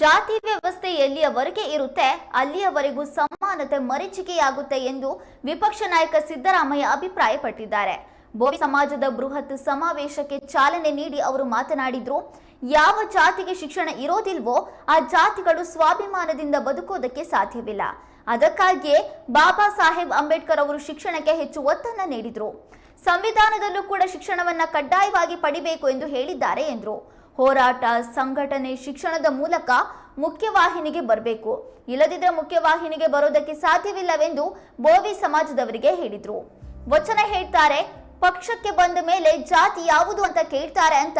ಜಾತಿ ವ್ಯವಸ್ಥೆ ಎಲ್ಲಿಯವರೆಗೆ ಇರುತ್ತೆ, ಅಲ್ಲಿಯವರೆಗೂ ಸಮಾನತೆ ಮರೀಚಿಕೆಯಾಗುತ್ತೆ ಎಂದು ವಿಪಕ್ಷ ನಾಯಕ ಸಿದ್ದರಾಮಯ್ಯ ಅಭಿಪ್ರಾಯಪಟ್ಟಿದ್ದಾರೆ. ಬೋವಿ ಸಮಾಜದ ಬೃಹತ್ ಸಮಾವೇಶಕ್ಕೆ ಚಾಲನೆ ನೀಡಿ ಅವರು ಮಾತನಾಡಿದ್ರು, ಯಾವ ಜಾತಿಗೆ ಶಿಕ್ಷಣ ಇರೋದಿಲ್ವೋ ಆ ಜಾತಿಗಳು ಸ್ವಾಭಿಮಾನದಿಂದ ಬದುಕೋದಕ್ಕೆ ಸಾಧ್ಯವಿಲ್ಲ. ಅದಕ್ಕಾಗಿಯೇ ಬಾಬಾ ಸಾಹೇಬ್ ಅಂಬೇಡ್ಕರ್ ಅವರು ಶಿಕ್ಷಣಕ್ಕೆ ಹೆಚ್ಚು ಒತ್ತನ್ನ ನೀಡಿದ್ರು. ಸಂವಿಧಾನದಲ್ಲೂ ಕೂಡ ಶಿಕ್ಷಣವನ್ನ ಕಡ್ಡಾಯವಾಗಿ ಪಡಿಬೇಕು ಎಂದು ಹೇಳಿದ್ದಾರೆ ಎಂದರು. ಹೋರಾಟ ಸಂಘಟನೆ ಶಿಕ್ಷಣದ ಮೂಲಕ ಮುಖ್ಯವಾಹಿನಿಗೆ ಬರಬೇಕು. ಇಲ್ಲದಿದ್ದರೆ ಮುಖ್ಯವಾಹಿನಿಗೆ ಬರೋದಕ್ಕೆ ಸಾಧ್ಯವಿಲ್ಲವೆಂದು ಬೋವಿ ಸಮಾಜದವರಿಗೆ ಹೇಳಿದ್ರು. ವಚನ ಹೇಳ್ತಾರೆ, ಪಕ್ಷಕ್ಕೆ ಬಂದ ಮೇಲೆ ಜಾತಿ ಯಾವುದು ಅಂತ ಕೇಳ್ತಾರೆ ಅಂತ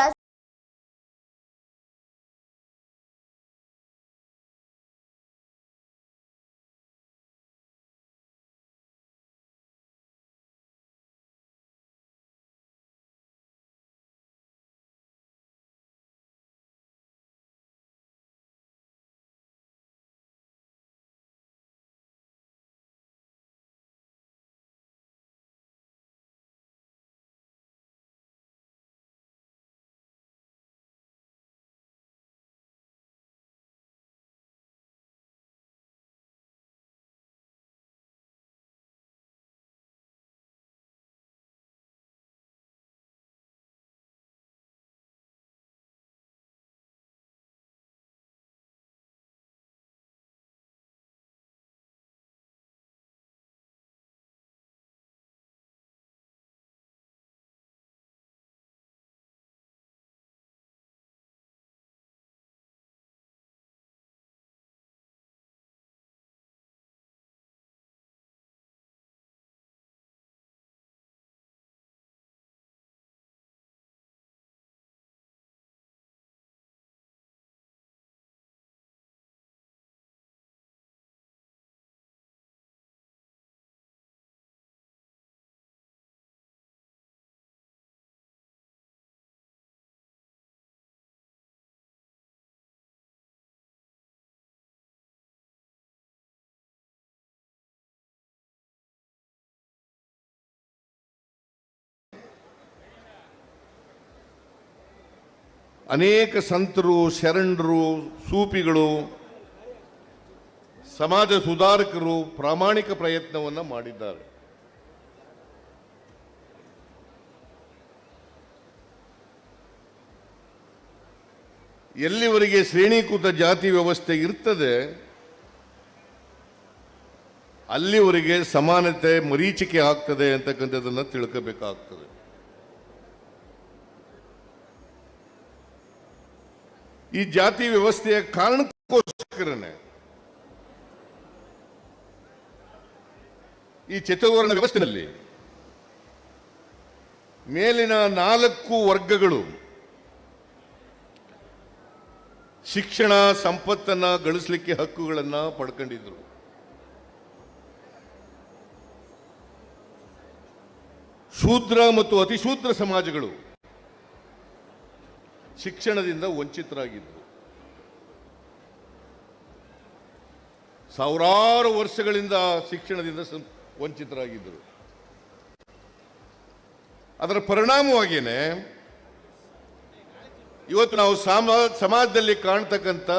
ಅನೇಕ ಸಂತರು, ಶರಣರು, ಸೂಪಿಗಳು, ಸಮಾಜ ಸುಧಾರಕರು ಪ್ರಾಮಾಣಿಕ ಪ್ರಯತ್ನವನ್ನು ಮಾಡಿದ್ದಾರೆ. ಎಲ್ಲಿವರೆಗೆ ಶ್ರೇಣೀಕೃತ ಜಾತಿ ವ್ಯವಸ್ಥೆ ಇರ್ತದೆ, ಅಲ್ಲಿವರೆಗೆ ಸಮಾನತೆ ಮರೀಚಿಕೆ ಆಗ್ತದೆ ಅಂತಕ್ಕಂಥದ್ದನ್ನು ತಿಳ್ಕೋಬೇಕಾಗ್ತದೆ. ಈ ಜಾತಿ ವ್ಯವಸ್ಥೆಯ ಕಾರಣಕ್ಕೋಸ್ಕರನೇ ಈ ಚತುರ್ವರ್ಣ ವ್ಯವಸ್ಥೆಯಲ್ಲಿ ಮೇಲಿನ ನಾಲ್ಕು ವರ್ಗಗಳು ಶಿಕ್ಷಣ, ಸಂಪತ್ತನ್ನ ಗಳಿಸಲಿಕ್ಕೆ ಹಕ್ಕುಗಳನ್ನು ಪಡ್ಕೊಂಡಿದ್ರು. ಶೂದ್ರ ಮತ್ತು ಅತಿಶೂದ್ರ ಸಮಾಜಗಳು ಶಿಕ್ಷಣದಿಂದ ವಂಚಿತರಾಗಿದ್ದರು. ಸಾವಿರಾರು ವರ್ಷಗಳಿಂದ ಶಿಕ್ಷಣದಿಂದ ವಂಚಿತರಾಗಿದ್ದರು. ಅದರ ಪರಿಣಾಮವಾಗಿಯೇ ಇವತ್ತು ನಾವು ಸಾಮ, ಸಮಾಜದಲ್ಲಿ ಕಾಣ್ತಕ್ಕಂಥ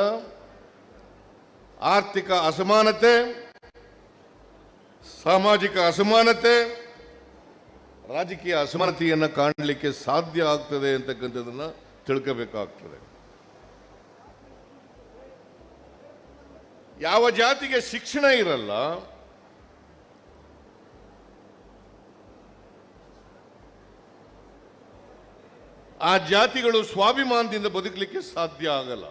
ಆರ್ಥಿಕ ಅಸಮಾನತೆ, ಸಾಮಾಜಿಕ ಅಸಮಾನತೆ, ರಾಜಕೀಯ ಅಸಮಾನತೆಯನ್ನು ಕಾಣಲಿಕ್ಕೆ ಸಾಧ್ಯ ಆಗ್ತದೆ ಅಂತಕ್ಕಂಥದ್ದನ್ನು ತಿಳ್ಕೋಬೇಕಾಗ್ತದೆ. ಯಾವ ಜಾತಿಗೆ ಶಿಕ್ಷಣ ಇರಲ್ಲ, ಆ ಜಾತಿಗಳು ಸ್ವಾಭಿಮಾನದಿಂದ ಬದುಕಲಿಕ್ಕೆ ಸಾಧ್ಯ ಆಗಲ್ಲ.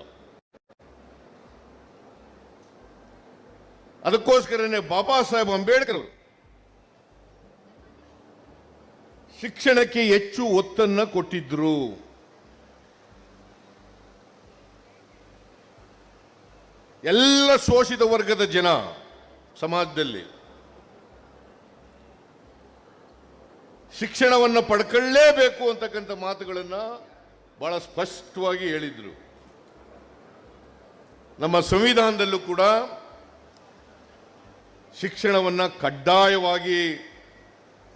ಅದಕ್ಕೋಸ್ಕರನೇ ಬಾಬಾ ಸಾಹೇಬ್ ಅಂಬೇಡ್ಕರ್ ಶಿಕ್ಷಣಕ್ಕೆ ಹೆಚ್ಚು ಒತ್ತನ್ನ ಕೊಟ್ಟಿದ್ರು. ಎಲ್ಲ ಶೋಷಿತ ವರ್ಗದ ಜನ ಸಮಾಜದಲ್ಲಿ ಶಿಕ್ಷಣವನ್ನು ಪಡ್ಕೊಳ್ಳೇಬೇಕು ಅಂತಕ್ಕಂಥ ಮಾತುಗಳನ್ನು ಬಹಳ ಸ್ಪಷ್ಟವಾಗಿ ಹೇಳಿದರು. ನಮ್ಮ ಸಂವಿಧಾನದಲ್ಲೂ ಕೂಡ ಶಿಕ್ಷಣವನ್ನು ಕಡ್ಡಾಯವಾಗಿ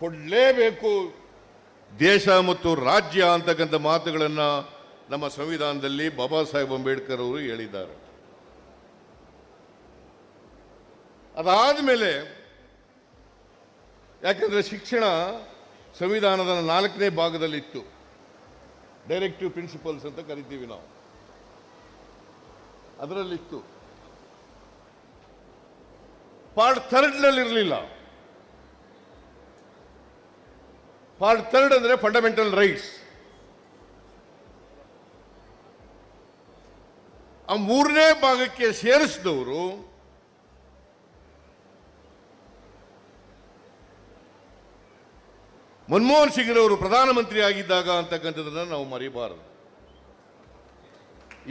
ಕೊಡಲೇಬೇಕು, ದೇಶ ಮತ್ತು ರಾಜ್ಯ ಅಂತಕ್ಕಂಥ ಮಾತುಗಳನ್ನು ನಮ್ಮ ಸಂವಿಧಾನದಲ್ಲಿ ಬಾಬಾ ಸಾಹೇಬ್ ಅಂಬೇಡ್ಕರ್ ಅವರು ಹೇಳಿದ್ದಾರೆ. ಅದಾದ ಮೇಲೆ ಯಾಕಂದರೆ ಶಿಕ್ಷಣ ಸಂವಿಧಾನದ ನಾಲ್ಕನೇ ಭಾಗದಲ್ಲಿತ್ತು. ಡೈರೆಕ್ಟಿವ್ ಪ್ರಿನ್ಸಿಪಲ್ಸ್ ಅಂತ ಕರಿತೀವಿ ನಾವು. ಅದರಲ್ಲಿತ್ತು. ಪಾರ್ಟ್ ಥರ್ಡ್ನಲ್ಲಿ ಇರಲಿಲ್ಲ ಪಾರ್ಟ್ ಥರ್ಡ್ ಅಂದರೆ ಫಂಡಮೆಂಟಲ್ ರೈಟ್ಸ್ ಆ ಮೂರನೇ ಭಾಗಕ್ಕೆ ಸೇರಿಸಿದವರು ಮನಮೋಹನ್ ಸಿಂಗ್ರವರು ಪ್ರಧಾನಮಂತ್ರಿ ಆಗಿದ್ದಾಗ ಅಂತಕ್ಕಂಥದ್ದನ್ನ ನಾವು ಮರಿಬಾರದು.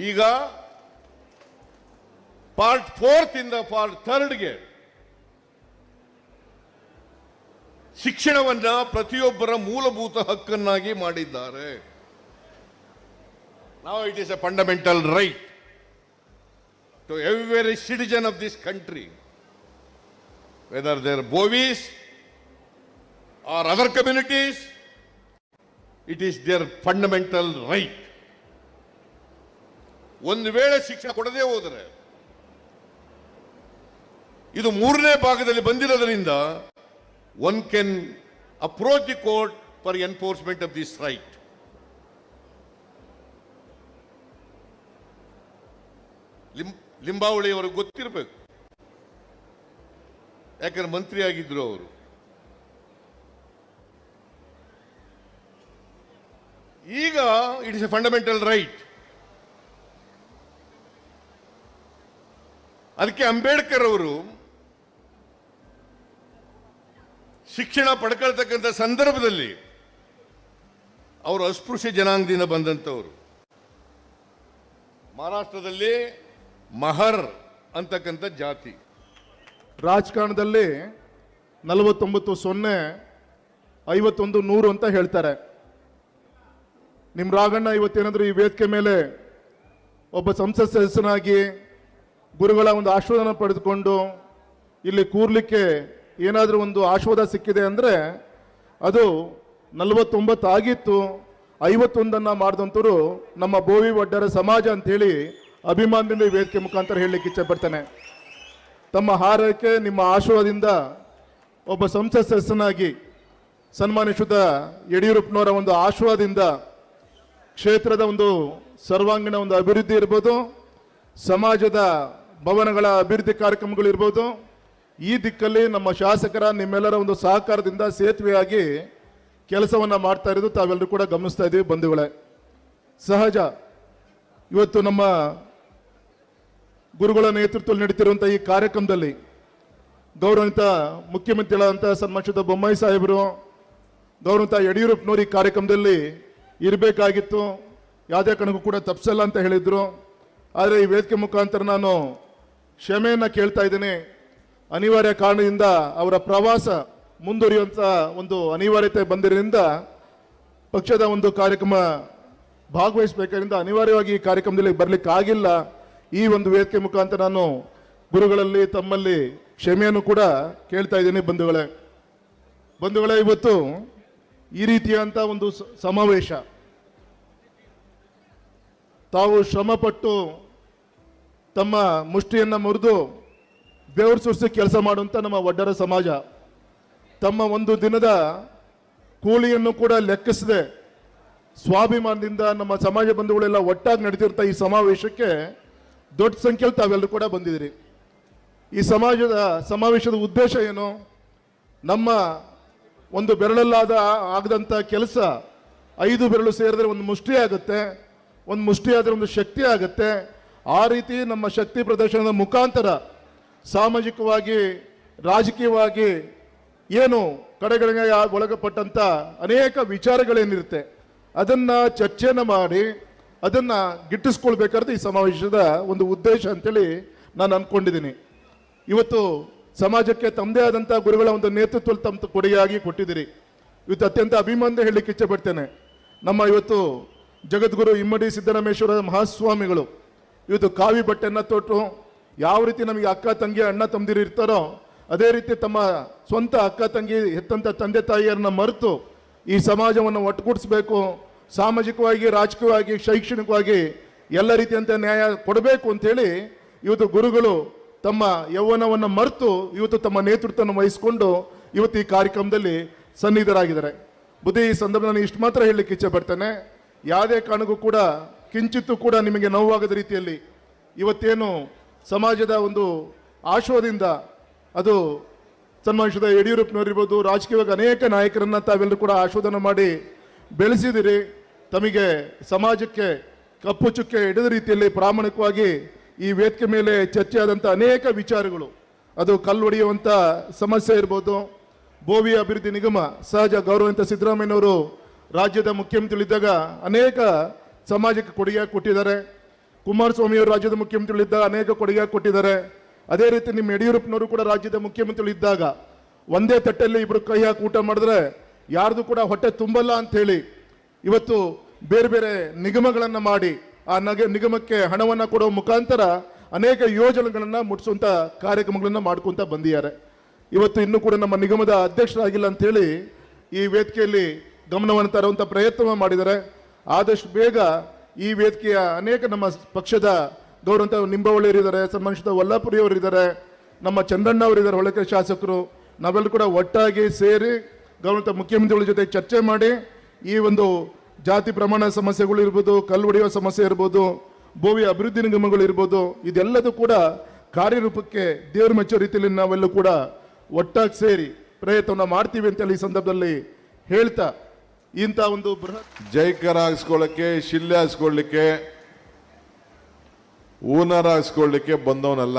ಈಗ ಪಾರ್ಟ್ ಫೋರ್ತ್ ಇಂದ ಪಾರ್ಟ್ ಥರ್ಡ್ಗೆ ಶಿಕ್ಷಣವನ್ನ ಪ್ರತಿಯೊಬ್ಬರ ಮೂಲಭೂತ ಹಕ್ಕನ್ನಾಗಿ ಮಾಡಿದ್ದಾರೆ. ನಾವು it is a fundamental right to every citizen of this country whether they're Bhovis or other communities it is their fundamental right ಒಂದು ವೇಳೆ ಶಿಕ್ಷೆ ಕೊಡದೇ ಹೋದರೆ, ಇದು ಮೂರನೇ ಭಾಗದಲ್ಲಿ ಬಂದಿರೋದರಿಂದ one can approach the court for enforcement of this right Limbavali ಅವ್ರಿಗೆ ಗೊತ್ತಿರಬೇಕು. ಯಾಕಂದ್ರೆ ಮಂತ್ರಿ ಆಗಿದ್ರು ಅವರು. ಈಗ it is a fundamental right ಅದಕ್ಕೆ ಅಂಬೇಡ್ಕರ್ ಅವರು ಶಿಕ್ಷಣ ಪಡ್ಕೊಳ್ತಕ್ಕಂಥ ಸಂದರ್ಭದಲ್ಲಿ ಅವರು ಅಸ್ಪೃಶ್ಯ ಜನಾಂಗದಿಂದ ಬಂದಂಥವರು. ಮಹಾರಾಷ್ಟ್ರದಲ್ಲಿ ಮಹರ್ ಅಂತಕ್ಕಂಥ ಜಾತಿ. ರಾಜಕಾರಣದಲ್ಲಿ ನಲವತ್ತೊಂಬತ್ತು ಸೊನ್ನೆ ಐವತ್ತೊಂದು ನೂರು ಅಂತ ಹೇಳ್ತಾರೆ. ನಿಮ್ಮ ರಾಘಣ್ಣ ಇವತ್ತೇನಾದರೂ ಈ ವೇದಿಕೆ ಮೇಲೆ ಒಬ್ಬ ಸಂಸತ್ ಸದಸ್ಯನಾಗಿ ಗುರುಗಳ ಒಂದು ಆಶೀರ್ವಾದನ ಪಡೆದುಕೊಂಡು ಇಲ್ಲಿ ಕೂರ್ಲಿಕ್ಕೆ ಏನಾದರೂ ಒಂದು ಆಶೀರ್ವಾದ ಸಿಕ್ಕಿದೆ ಅಂದರೆ ಅದು ನಲವತ್ತೊಂಬತ್ತು ಆಗಿತ್ತು, ಐವತ್ತೊಂದನ್ನು ಮಾಡಿದಂಥವ್ರು ನಮ್ಮ ಬೋವಿ ಒಡ್ಡರ ಸಮಾಜ ಅಭಿಮಾನದಿಂದ ಈ ವೇದಿಕೆ ಮುಖಾಂತರ ಹೇಳಲಿಕ್ಕೆ ಇಚ್ಛೆ ಪಡ್ತೇನೆ. ತಮ್ಮ ಹಾರೈಕೆ, ನಿಮ್ಮ ಆಶೀರ್ವಾದದಿಂದ ಒಬ್ಬ ಸಂಸತ್ ಸದಸ್ಯನಾಗಿ ಸನ್ಮಾನಿಸಿದ ಯಡಿಯೂರಪ್ಪನವರ ಒಂದು ಆಶೀರ್ವಾದದಿಂದ ಕ್ಷೇತ್ರದ ಒಂದು ಸರ್ವಾಂಗೀಣ ಒಂದು ಅಭಿವೃದ್ಧಿ ಇರ್ಬೋದು, ಸಮಾಜದ ಭವನಗಳ ಅಭಿವೃದ್ಧಿ ಕಾರ್ಯಕ್ರಮಗಳು ಇರ್ಬೋದು. ಈ ದಿಕ್ಕಲ್ಲಿ ನಮ್ಮ ಶಾಸಕರ, ನಿಮ್ಮೆಲ್ಲರ ಒಂದು ಸಹಕಾರದಿಂದ ಸೇತುವೆಯಾಗಿ ಕೆಲಸವನ್ನು ಮಾಡ್ತಾ ಇರೋದು ತಾವೆಲ್ಲರೂ ಕೂಡ ಗಮನಿಸ್ತಾ ಇದ್ದೀವಿ ಬಂಧುಗಳೇ. ಸಹಜ, ಇವತ್ತು ನಮ್ಮ ಗುರುಗಳ ನೇತೃತ್ವದಲ್ಲಿ ನಡೀತಿರುವಂಥ ಈ ಕಾರ್ಯಕ್ರಮದಲ್ಲಿ ಗೌರವಂತ ಮುಖ್ಯಮಂತ್ರಿಗಳಾದಂಥ ಸನ್ಮಾನಿಸಿದ ಬೊಮ್ಮಾಯಿ ಸಾಹೇಬರು ಗೌರವಂತ ಯಡಿಯೂರಪ್ಪನವರು ಈ ಕಾರ್ಯಕ್ರಮದಲ್ಲಿ ಇರಬೇಕಾಗಿತ್ತು. ಯಾವುದೇ ಕಣಕ್ಕೂ ಕೂಡ ತಪ್ಪಿಸಲ್ಲ ಅಂತ ಹೇಳಿದರು. ಆದರೆ ಈ ವೇದಿಕೆ ಮುಖಾಂತರ ನಾನು ಕ್ಷಮೆಯನ್ನು ಕೇಳ್ತಾ ಇದ್ದೀನಿ. ಅನಿವಾರ್ಯ ಕಾರಣದಿಂದ ಅವರ ಪ್ರವಾಸ ಮುಂದುವರಿಯುವಂಥ ಒಂದು ಅನಿವಾರ್ಯತೆ ಬಂದಿರೋದ್ರಿಂದ ಪಕ್ಷದ ಒಂದು ಕಾರ್ಯಕ್ರಮ ಭಾಗವಹಿಸಬೇಕಾದ್ರಿಂದ ಅನಿವಾರ್ಯವಾಗಿ ಈ ಕಾರ್ಯಕ್ರಮದಲ್ಲಿ ಬರಲಿಕ್ಕೆ ಆಗಿಲ್ಲ. ಈ ಒಂದು ವೇದಿಕೆ ಮುಖಾಂತರ ನಾನು ಗುರುಗಳಲ್ಲಿ ತಮ್ಮಲ್ಲಿ ಕ್ಷಮೆಯನ್ನು ಕೂಡ ಕೇಳ್ತಾ ಇದ್ದೀನಿ ಬಂಧುಗಳೇ. ಬಂಧುಗಳೇ, ಇವತ್ತು ಈ ರೀತಿಯಾದಂಥ ಒಂದು ಸಮಾವೇಶ. ತಾವು ಶ್ರಮಪಟ್ಟು ತಮ್ಮ ಮುಷ್ಟಿಯನ್ನು ಮುರಿದು ಬೆವರು ಸುರಿಸಿ ಕೆಲಸ ಮಾಡುವಂಥ ನಮ್ಮ ಒಡ್ಡರ ಸಮಾಜ. ತಮ್ಮ ಒಂದು ದಿನದ ಕೂಲಿಯನ್ನು ಕೂಡ ಲೆಕ್ಕಿಸದೆ ಸ್ವಾಭಿಮಾನದಿಂದ ನಮ್ಮ ಸಮಾಜ ಬಂಧುಗಳೆಲ್ಲ ಒಟ್ಟಾಗಿ ನಡೆದಿರ್ತಾ ಈ ಸಮಾವೇಶಕ್ಕೆ ದೊಡ್ಡ ಸಂಖ್ಯೆಯಲ್ಲಿ ತಾವೆಲ್ಲರೂ ಕೂಡ ಬಂದಿದ್ದೀರಿ. ಈ ಸಮಾಜದ, ಸಮಾವೇಶದ ಉದ್ದೇಶ ಏನು? ನಮ್ಮ ಒಂದು ಬೆರಳಲ್ಲಾದ ಆಗದಂಥ ಕೆಲಸ ಐದು ಬೆರಳು ಸೇರಿದ್ರೆ ಒಂದು ಮುಷ್ಟಿ ಆಗುತ್ತೆ, ಒಂದು ಮುಷ್ಟಿ ಆದರೆ ಒಂದು ಶಕ್ತಿ ಆಗುತ್ತೆ. ಆ ರೀತಿ ನಮ್ಮ ಶಕ್ತಿ ಪ್ರದರ್ಶನದ ಮುಖಾಂತರ ಸಾಮಾಜಿಕವಾಗಿ, ರಾಜಕೀಯವಾಗಿ ಏನು ಕಡೆಗಳಿಗೆ ಒಳಗಪಟ್ಟಂಥ ಅನೇಕ ವಿಚಾರಗಳೇನಿರುತ್ತೆ, ಅದನ್ನು ಚರ್ಚೆಯನ್ನು ಮಾಡಿ, ಅದನ್ನು ಗಿಟ್ಟಿಸ್ಕೊಳ್ಬೇಕಾದ್ರೆ ಈ ಸಮಾವೇಶದ ಒಂದು ಉದ್ದೇಶ ಅಂತೇಳಿ ನಾನು ಅಂದ್ಕೊಂಡಿದ್ದೀನಿ ಇವತ್ತು ಸಮಾಜಕ್ಕೆ ತಮ್ಮದೇ ಆದಂಥ ಗುರುಗಳ ಒಂದು ನೇತೃತ್ವದಲ್ಲಿ ತಮ್ಮ ಕೊಡುಗೆಯಾಗಿ ಕೊಟ್ಟಿದ್ದೀರಿ. ಇವತ್ತು ಅತ್ಯಂತ ಅಭಿಮಾನ ಹೇಳಲಿಕ್ಕೆ ಇಚ್ಛೆ ಪಡ್ತೇನೆ ನಮ್ಮ ಇವತ್ತು ಜಗದ್ಗುರು ಇಮ್ಮಡಿ ಸಿದ್ದರಾಮೇಶ್ವರ ಮಹಾಸ್ವಾಮಿಗಳು, ಇವತ್ತು ಕಾವಿ ಬಟ್ಟೆಯನ್ನು ತೊಟ್ಟು ಯಾವ ರೀತಿ ನಮಗೆ ಅಕ್ಕ ತಂಗಿ, ಅಣ್ಣ ತಮ್ಮದಿರು ಇರ್ತಾರೋ, ಅದೇ ರೀತಿ ತಮ್ಮ ಸ್ವಂತ ಅಕ್ಕ ತಂಗಿ, ಹೆತ್ತಂತ ತಂದೆ ತಾಯಿಯರನ್ನ ಮರೆತು ಈ ಸಮಾಜವನ್ನು ಒಟ್ಟುಗೂಡಿಸ್ಬೇಕು, ಸಾಮಾಜಿಕವಾಗಿ, ರಾಜಕೀಯವಾಗಿ, ಶೈಕ್ಷಣಿಕವಾಗಿ ಎಲ್ಲ ರೀತಿಯಂತ ನ್ಯಾಯ ಕೊಡಬೇಕು ಅಂತೇಳಿ ಇವತ್ತು ಗುರುಗಳು ತಮ್ಮ ಯೌವನವನ್ನು ಮರೆತು ಇವತ್ತು ತಮ್ಮ ನೇತೃತ್ವವನ್ನು ವಹಿಸಿಕೊಂಡು ಇವತ್ತು ಈ ಕಾರ್ಯಕ್ರಮದಲ್ಲಿ ಸನ್ನಿಧರಾಗಿದ್ದಾರೆ ಬುದ್ಧಿ ಈ ಸಂದರ್ಭ ನಾನು ಇಷ್ಟು ಮಾತ್ರ ಹೇಳಲಿಕ್ಕೆ ಇಚ್ಛೆ ಪಡ್ತೇನೆ. ಯಾವುದೇ ಕಾರಣಕ್ಕೂ ಕೂಡ, ಕಿಂಚಿತ್ತೂ ಕೂಡ ನಿಮಗೆ ನೋವಾಗದ ರೀತಿಯಲ್ಲಿ ಇವತ್ತೇನು ಸಮಾಜದ ಒಂದು ಆಶೋದಿಂದ ಅದು ಸನ್ಮಾನಿಸಿದ ಯಡಿಯೂರಪ್ಪನವರಿರ್ಬೋದು, ರಾಜಕೀಯವಾಗಿ ಅನೇಕ ನಾಯಕರನ್ನು ತಾವೆಲ್ಲರೂ ಕೂಡ ಆಶೋಧನೆ ಮಾಡಿ ಬೆಳೆಸಿದಿರಿ. ತಮಗೆ ಸಮಾಜಕ್ಕೆ ಕಪ್ಪು ಚುಕ್ಕೆ ಹಿಡಿದ ರೀತಿಯಲ್ಲಿ ಪ್ರಾಮಾಣಿಕವಾಗಿ ಈ ವೇದಿಕೆ ಮೇಲೆ ಚರ್ಚೆ ಆದಂಥ ಅನೇಕ ವಿಚಾರಗಳು. ಅದು ಕಲ್ಲೊಡೆಯುವಂಥ ಸಮಸ್ಯೆ ಇರ್ಬೋದು. ಭೋವಿ ಅಭಿವೃದ್ಧಿ ನಿಗಮ, ಸಹಜ ಗೌರವಂತ ಸಿದ್ದರಾಮಯ್ಯನವರು ರಾಜ್ಯದ ಮುಖ್ಯಮಂತ್ರಿಗಳಿದ್ದಾಗ ಅನೇಕ ಸಮಾಜಕ್ಕೆ ಕೊಡುಗೆ ಕೊಟ್ಟಿದ್ದಾರೆ. ಕುಮಾರಸ್ವಾಮಿಯವರು ರಾಜ್ಯದ ಮುಖ್ಯಮಂತ್ರಿಗಳಿದ್ದಾಗ ಅನೇಕ ಕೊಡುಗೆ ಕೊಟ್ಟಿದ್ದಾರೆ. ಅದೇ ರೀತಿ ನಿಮ್ಮ ಯಡಿಯೂರಪ್ಪನವರು ಕೂಡ ರಾಜ್ಯದ ಮುಖ್ಯಮಂತ್ರಿಗಳಿದ್ದಾಗ ಒಂದೇ ತಟ್ಟೆಯಲ್ಲಿ ಇಬ್ಬರು ಕೈ ಹಾಕಿ ಊಟ ಮಾಡಿದ್ರೆ ಯಾರ್ದು ಕೂಡ ಹೊಟ್ಟೆ ತುಂಬಲ್ಲ ಅಂತ ಹೇಳಿ ಇವತ್ತು ಬೇರೆ ಬೇರೆ ನಿಗಮಗಳನ್ನು ಮಾಡಿ ಆ ನಗ ನಿಗಮಕ್ಕೆ ಹಣವನ್ನು ಕೊಡುವ ಮುಖಾಂತರ ಅನೇಕ ಯೋಜನೆಗಳನ್ನು ಮುಟ್ಟಿಸುವಂಥ ಕಾರ್ಯಕ್ರಮಗಳನ್ನು ಮಾಡ್ಕೊಂತ ಬಂದಿದ್ದಾರೆ. ಇವತ್ತು ಇನ್ನೂ ಕೂಡ ನಮ್ಮ ನಿಗಮದ ಅಧ್ಯಕ್ಷರಾಗಿಲ್ಲ ಅಂತ ಹೇಳಿ ಈ ವೇದಿಕೆಯಲ್ಲಿ ಗಮನವನ್ನು ತರುವಂಥ ಪ್ರಯತ್ನ ಮಾಡಿದ್ದಾರೆ. ಆದಷ್ಟು ಬೇಗ ಈ ವೇದಿಕೆಯ ಅನೇಕ ನಮ್ಮ ಪಕ್ಷದ ಗೌರವಂತ ನಿಂಬವಳ್ಳಿಯರಿದ್ದಾರೆ ಸನ್ಮಾನಿಸಿದ ವಲ್ಲಾಪುರಿಯವರಿದ್ದಾರೆ ನಮ್ಮ ಚಂದ್ರಣ್ಣ ಅವರಿದ್ದಾರೆ ಹೊಳಕೆ ಶಾಸಕರು. ನಾವೆಲ್ಲರೂ ಕೂಡ ಒಟ್ಟಾಗಿ ಸೇರಿ ಗೌರವಂತ ಮುಖ್ಯಮಂತ್ರಿಗಳ ಜೊತೆ ಚರ್ಚೆ ಮಾಡಿ ಈ ಒಂದು ಜಾತಿ ಪ್ರಮಾಣ ಸಮಸ್ಯೆಗಳು ಇರ್ಬೋದು, ಕಲ್ಲು ಹೊಡೆಯುವ ಸಮಸ್ಯೆ ಇರ್ಬೋದು, ಭೂಮಿ ಅಭಿವೃದ್ಧಿ ನಿಗಮಗಳು ಇರ್ಬೋದು, ಇದೆಲ್ಲದೂ ಕೂಡ ಕಾರ್ಯರೂಪಕ್ಕೆ ದೇವರು ಮೆಚ್ಚೋ ರೀತಿಯಲ್ಲಿ ನಾವೆಲ್ಲೂ ಕೂಡ ಒಟ್ಟಾಗಿ ಸೇರಿ ಪ್ರಯತ್ನ ಮಾಡ್ತೀವಿ ಅಂತೇಳಿ ಈ ಸಂದರ್ಭದಲ್ಲಿ ಹೇಳ್ತಾ ಇಂಥ ಒಂದು ಬೃಹತ್ ಜೈಕರ ಹಾಕ್ಸ್ಕೊಳ್ಳೋಕ್ಕೆ ಶಿಲ್ಲೆ ಹಾಕ್ಸ್ಕೊಳ್ಳಿಕ್ಕೆ ಊನರ ಹಾಕ್ಸ್ಕೊಳ್ಳಿಕ್ಕೆ ಬಂದವನಲ್ಲ.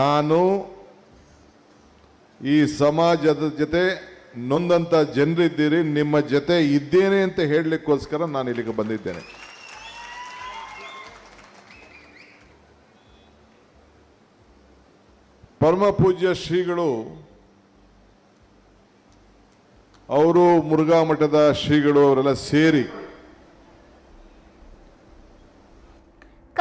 ನಾನು ಈ ಸಮಾಜದ ಜೊತೆ ನೊಂದಂತ ಜನರಿದ್ದೀರಿ, ನಿಮ್ಮ ಜೊತೆ ಇದ್ದೇನೆ ಅಂತ ಹೇಳಲಿಕ್ಕೋಸ್ಕರ ನಾನು ಇಲ್ಲಿಗೆ ಬಂದಿದ್ದೇನೆ. ಪರಮ ಪೂಜ್ಯ ಶ್ರೀಗಳು, ಅವರು ಮುರುಘಾ ಮಠದ ಶ್ರೀಗಳು ಅವರೆಲ್ಲ ಸೇರಿ